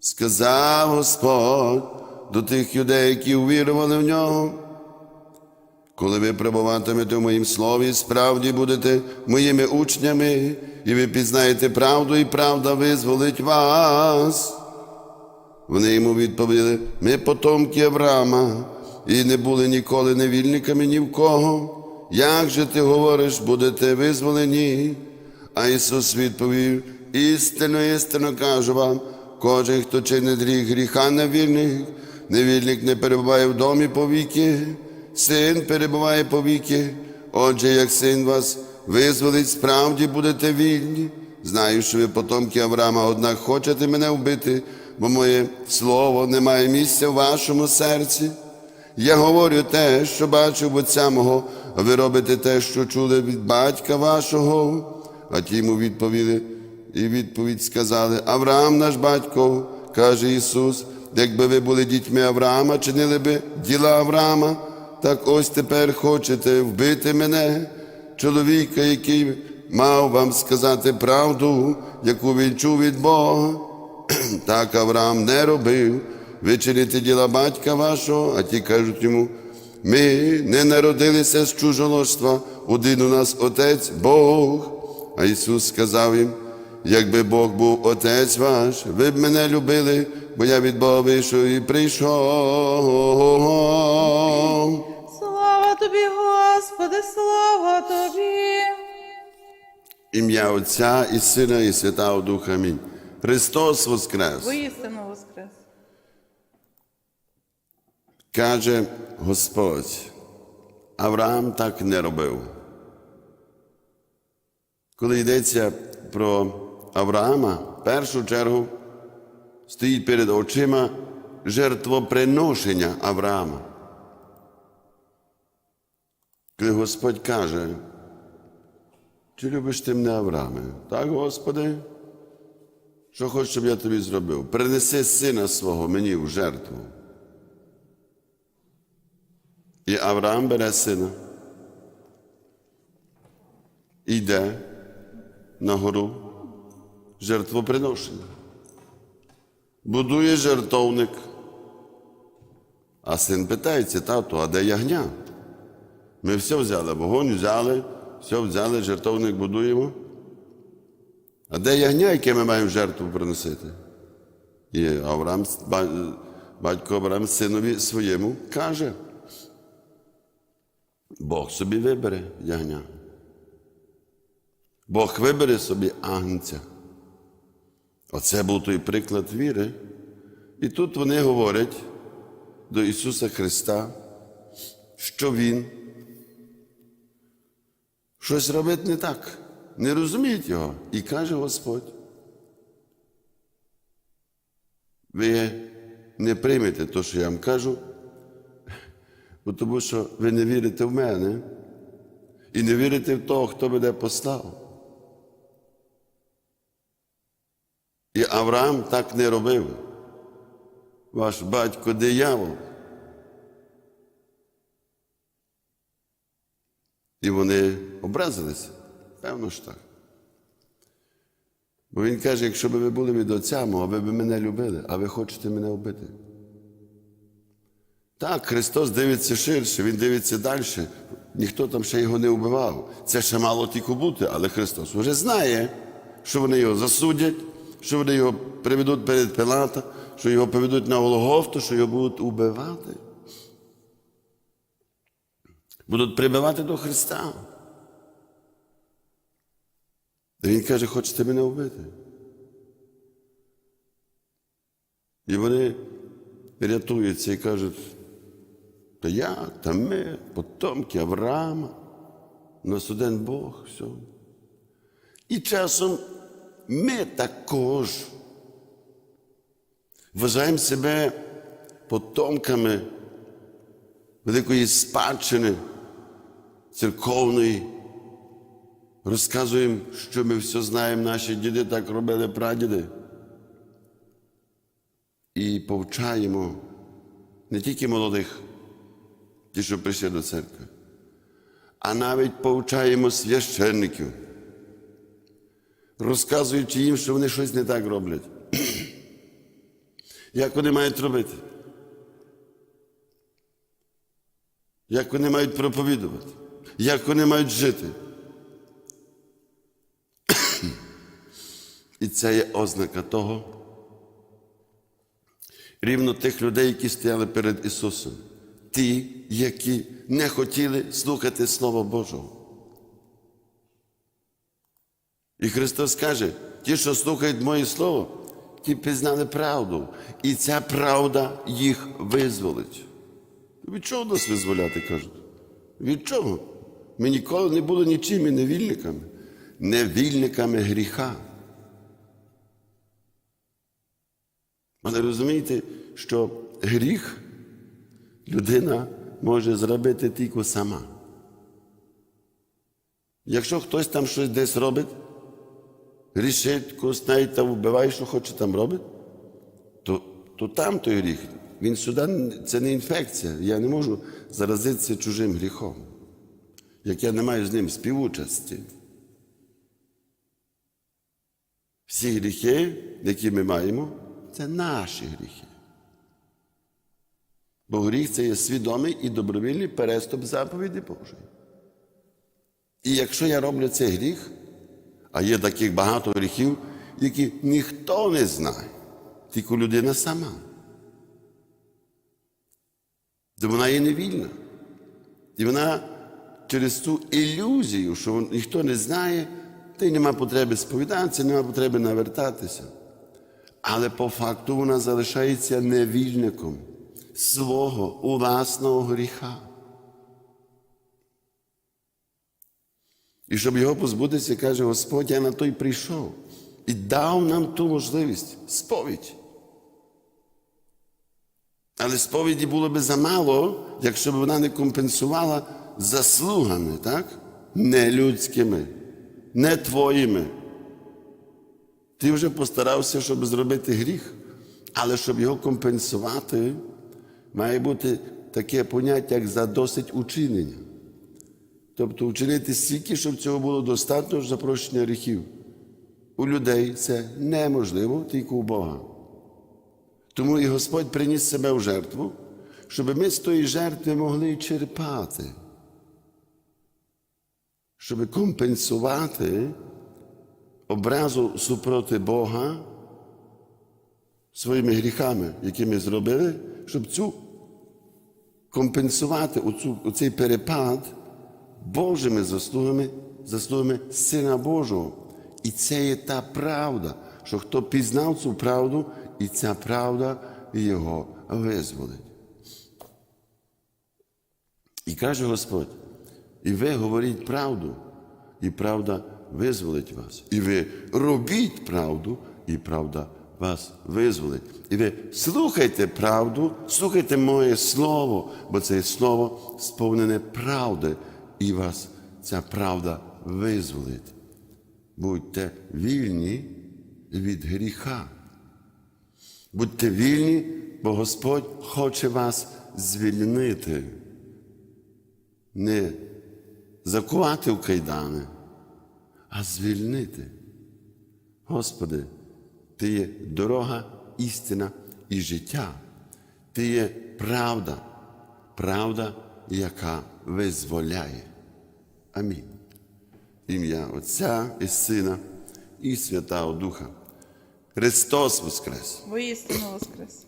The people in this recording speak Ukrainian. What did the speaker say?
Сказав Господь до тих юдей, які увірували в нього. Коли ви перебуватимете в моїм слові, справді будете моїми учнями, і ви пізнаєте правду, і правда визволить вас. Вони йому відповіли: ми потомки Авраама, і не були ніколи невільниками ні в кого. Як же ти говориш, будете визволені? А Ісус відповів: істинно, істинно кажу вам, кожен, хто чинить гріх, гріха невільних, невільник не перебуває в домі повіки, син перебуває повіки. Отже, як син вас визволить, справді будете вільні. Знаю, що ви потомки Авраама, однак хочете мене вбити, бо моє слово не має місця в вашому серці. Я говорю те, що бачив отця мого, а ви робите те, що чули від батька вашого. А ті йому відповіли, і відповідь сказали: Авраам наш батько, каже Ісус, якби ви були дітьми Авраама, чинили би діла Авраама, так ось тепер хочете вбити мене, чоловіка, який мав вам сказати правду, яку він чув від Бога. Так Авраам не робив. Ви чините діла батька вашого, а ті кажуть йому, ми не народилися з чужоложства, один у нас отець Бог. А Ісус сказав їм, якби Бог був отець ваш, ви б мене любили, бо я від Бога вийшов і прийшов. Слава тобі, Господи, слава тобі. Ім'я Отця і Сина, і Святого Духа. Амінь. Христос Воскрес! Воістину воскрес. Каже Господь, Авраам так не робив. Коли йдеться про Авраама, в першу чергу стоїть перед очима жертвоприношення Авраама. Коли Господь каже, чи любиш ти мене Аврааме? Так, Господи? Що хочеш, щоб я тобі зробив? Принеси сина свого мені в жертву. І Авраам бере сина. Йде на гору жертвоприношення. Будує жертовник. А син питається, тату, а де ягня? Ми все взяли, вогонь взяли, все взяли, жертовник будуємо. А де ягня, яке ми маємо жертву приносити? І Авраам, батько Авраам синові своєму каже. Бог собі вибере ягня. Бог вибере собі агнця. Оце був той приклад віри. І тут вони говорять до Ісуса Христа, що Він щось робить не так, не розуміють його. І каже Господь. Ви не приймете те, що я вам кажу, бо тому що ви не вірите в мене і не вірите в того, хто мене послав. Авраам так не робив. Ваш батько диявол. І вони образилися. Певно ж так. Бо він каже, якщо б ви були від отця мого, ви б мене любили, а ви хочете мене вбити. Так, Христос дивиться ширше, Він дивиться далі. Ніхто там ще його не вбивав. Це ще мало тільки бути, але Христос вже знає, що вони його засудять, що вони його приведуть перед Пилата, що його поведуть на Голгофту, що його будуть убивати. Будуть прибивати до Христа. І Він каже, хочете мене вбити. І вони рятуються і кажуть, та як, та ми, потомки Авраама, нас один Бог, все. І часом ми також вважаємо себе потомками великої спадщини церковної. Розказуємо, що ми все знаємо, наші діди так робили прадіди. І повчаємо не тільки молодих, ті, що прийшли до церкви, а навіть повчаємо священників, розказуючи їм, що вони щось не так роблять. Як вони мають робити? Як вони мають проповідувати? Як вони мають жити? І це є ознака того, рівно тих людей, які стояли перед Ісусом, ті, які не хотіли слухати Слова Божого. І Христос каже, ті, що слухають моє Слово, ті пізнали правду, і ця правда їх визволить. Від чого нас визволяти, кажуть? Від чого? Ми ніколи не були нічим і невільниками, невільниками гріха. Але розумієте, що гріх людина може зробити тільки сама. Якщо хтось там щось десь робить, грішить, когось навіть там вбиває, що хоче там робить, то, то там той гріх. Він сюди, це не інфекція. Я не можу заразитися чужим гріхом, як я не маю з ним співучасті. Всі гріхи, які ми маємо, це наші гріхи. Бо гріх це є свідомий і добровільний переступ заповіді Божої. І якщо я роблю цей гріх, а є таких багато гріхів, які ніхто не знає, тільки людина сама. То вона є невільна. І вона через цю ілюзію, що ніхто не знає, та й нема потреби сповідатися, нема потреби навертатися. Але по факту вона залишається невільником свого власного гріха. І щоб його позбутися, каже Господь, я на той прийшов і дав нам ту можливість сповідь. Але сповіді було би замало, якщо б вона не компенсувала заслугами, так? Не людськими, не твоїми. Ти вже постарався, щоб зробити гріх, але щоб його компенсувати, має бути таке поняття, як за досить учинення. Тобто вчинити стільки, щоб цього було достатньо за прощення гріхів. У людей це неможливо, тільки у Бога. Тому і Господь приніс себе в жертву, щоб ми з тої жертви могли черпати, щоб компенсувати образу супроти Бога своїми гріхами, які ми зробили, щоб цю компенсувати оцю, оцей перепад Божими заслугами, заслугами Сина Божого. І це є та правда, що хто пізнав цю правду, і ця правда його визволить. І каже Господь, і ви говоріть правду, і правда визволить вас. І ви робіть правду, і правда вас визволить. І ви слухайте правду, слухайте моє слово, бо це слово сповнене правди, і вас ця правда визволить. Будьте вільні від гріха. Будьте вільні, бо Господь хоче вас звільнити, не закувати в кайдани, а звільнити. Господи, Ти є дорога, істина і життя. Ти є правда, правда, яка визволяє. Амінь. Ім'я Отця і Сина і Святого Духа. Христос Воскрес! Воістину воскрес.